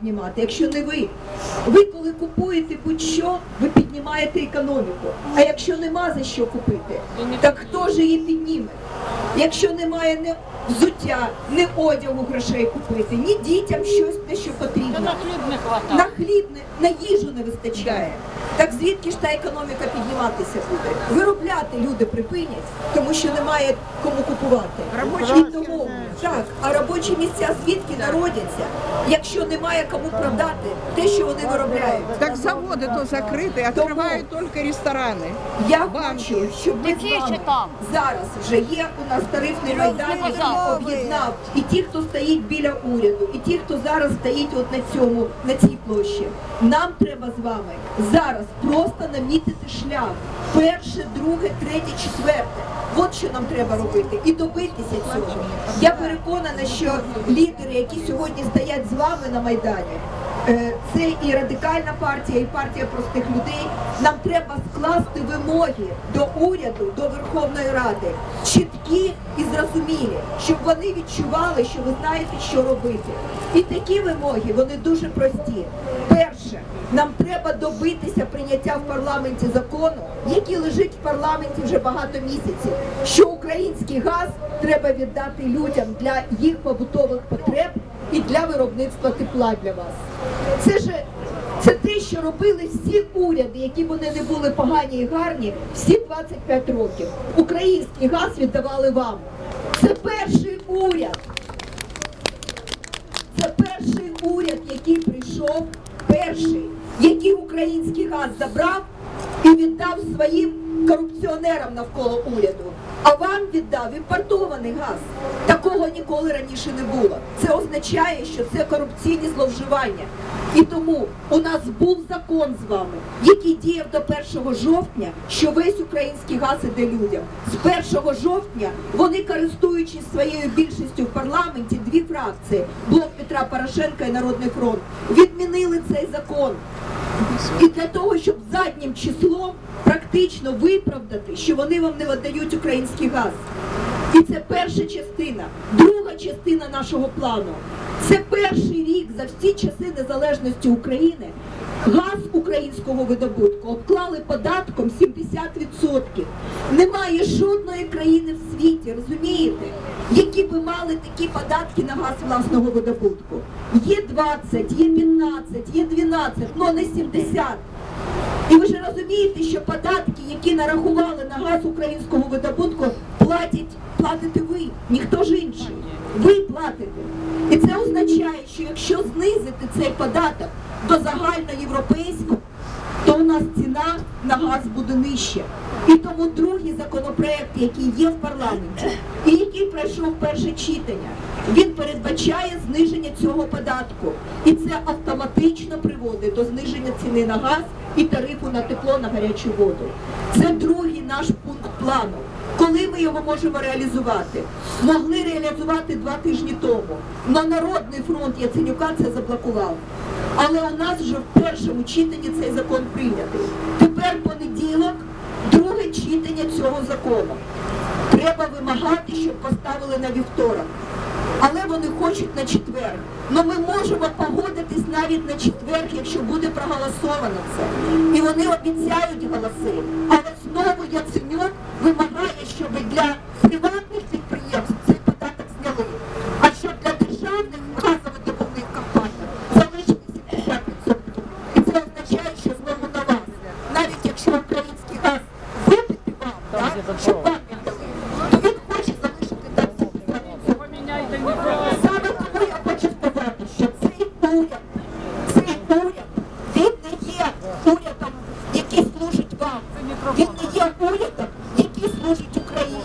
піднімати, якщо не ви? Ви коли купуєте будь-що, ви піднімаєте економіку. А якщо нема за що купити, так хто ж її підніме? Якщо немає ні взуття, ні одягу грошей купити, ні дітям щось те, що потрібно. на хліб не На хліб, не- на їжу не вистачає. Так звідки ж та економіка підніматися буде? Виробляти люди припинять, тому що немає кому купувати. І тому так, а робочі місця звідки народяться, якщо немає кому продати те, що вони виробляють. Так заводы то закрыты, открывают только рестораны. Я Банки. хочу, щоб ми Які з вами ще там? зараз вже є у нас тарифний майдан, який базар. об'єднав і ті, хто стоїть біля уряду, і ті, хто зараз стоїть от на цьому, на цій площі. Нам треба з вами зараз просто намітити шлях. Перше, друге, третє, четверте. От що нам треба робити і добитися цього. Я переконана, що лідери, які сьогодні стоять з вами на майдані, е, це і радикальна партія, і партія простих людей. Нам треба скласти вимоги до уряду, до Верховної Ради, чіткі і зрозумілі, щоб вони відчували, що ви знаєте, що робити. І такі вимоги вони дуже прості. Нам треба добитися прийняття в парламенті закону, який лежить в парламенті вже багато місяців, що український газ треба віддати людям для їх побутових потреб і для виробництва тепла для вас. Це ж це те, що робили всі уряди, які вони не були погані і гарні, всі 25 років. Український газ віддавали вам. Це перший уряд. Це перший уряд, який прийшов, перший, який український газ забрав і віддав своїм корупціонерам навколо уряду. А вам віддав імпортований газ. Такого ніколи раніше не було. Це означає, що це корупційні зловживання. І тому у нас був закон з вами, який діяв до 1 жовтня, що весь український газ іде людям. З 1 жовтня вони, користуючись своєю більшістю в парламенті, дві фракції блок Петра Порошенка і Народний фронт, відмінили цей закон. І для того, щоб заднім числом практично виправдати, що вони вам не віддають український газ. І це перша частина. Друга частина нашого плану. Це перший рік за всі часи незалежності України. Газ українського видобутку обклали податком 70%. Немає жодної країни в світі, розумієте, які би мали такі податки на газ власного видобутку. Є 20, є 15, є 12, але не 70. І ви ж розумієте, що податки, які нарахували на газ українського видобутку, платять, платите ви, ніхто ж інший. Ви платите. І це означає, що якщо знизити цей податок до загальноєвропейського, то у нас ціна на газ буде нижча. І тому другий законопроект, який є в парламенті, і який пройшов перше читання, він передбачає зниження цього податку. І це автоматично приводить до зниження ціни на газ і тарифу на тепло на гарячу воду. Це другий наш пункт плану. Коли ми його можемо реалізувати? Могли реалізувати два тижні тому. Но Народний фронт Яценюка це заблокував. Але у нас вже в першому читанні цей закон прийнятий. Тепер понеділок, друге читання цього закону. Треба вимагати, щоб поставили на вівторок. Але вони хочуть на четвер. Ну ми можемо погодитись навіть на четвер, якщо буде проголосовано це. І вони обіцяють голоси. Але знову Яценюк вимагає, щоб для приватних він хоче залишити так цю Саме тому я хочу сказати, що цей уряд, цей уряд, він не є урядом, який служить вам. Він не є урядом, який служить Україні.